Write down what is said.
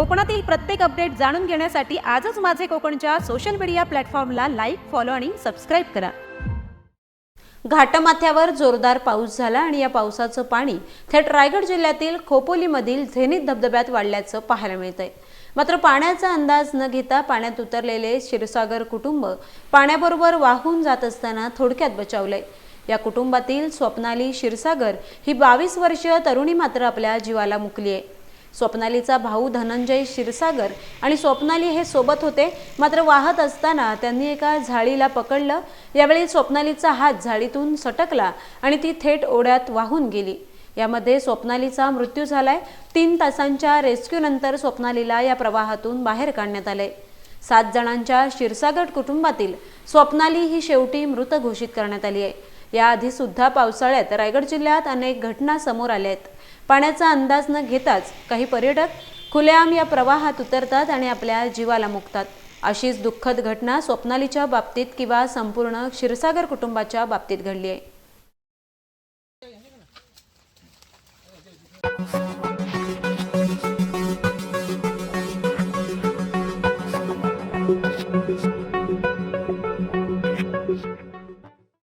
कोकणातील प्रत्येक अपडेट जाणून घेण्यासाठी आजच माझे कोकणच्या सोशल मीडिया प्लॅटफॉर्मला लाईक फॉलो आणि सबस्क्राईब करा. घाटमाथ्यावर जोरदार पाऊस झाला आणि या पावसाचं पाणी थेट रायगड जिल्ह्यातील खोपोलीमधील झेनीत धबधब्यात वाढल्याचं पाहायला मिळतंय. मात्र पाण्याचा अंदाज न घेता पाण्यात उतरलेले क्षीरसागर कुटुंब पाण्याबरोबर वाहून जात असताना थोडक्यात बचावलंय. या कुटुंबातील स्वप्नाली क्षीरसागर ही बावीस वर्षीय तरुणी मात्र आपल्या जीवाला मुकली आहे स्वप्नालीचा भाऊ धनंजय क्षीरसागर आणि स्वप्नाली हे सोबत होते. मात्र वाहत असताना त्यांनी एका झाडीला पकडलं. यावेळी स्वप्नालीचा हात झाडीतून सटकला आणि ती थेट ओढ्यात वाहून गेली. यामध्ये स्वप्नालीचा मृत्यू झालाय. तीन तासांच्या रेस्क्यूनंतर स्वप्नालीला या प्रवाहातून बाहेर काढण्यात आले. सात जणांच्या क्षीरसागर कुटुंबातील स्वप्नाली ही शेवटी मृत घोषित करण्यात आली आहे. याआधी सुद्धा पावसाळ्यात रायगड जिल्ह्यात अनेक घटना समोर आल्या आहेत. पाण्याचा अंदाज न घेताच काही पर्यटक खुलेआम या प्रवाहात उतरतात आणि आपल्या जीवाला मुकतात. अशीच दुःखद घटना स्वप्नालीच्या बाबतीत किंवा संपूर्ण क्षीरसागर कुटुंबाच्या बाबतीत घडली आहे.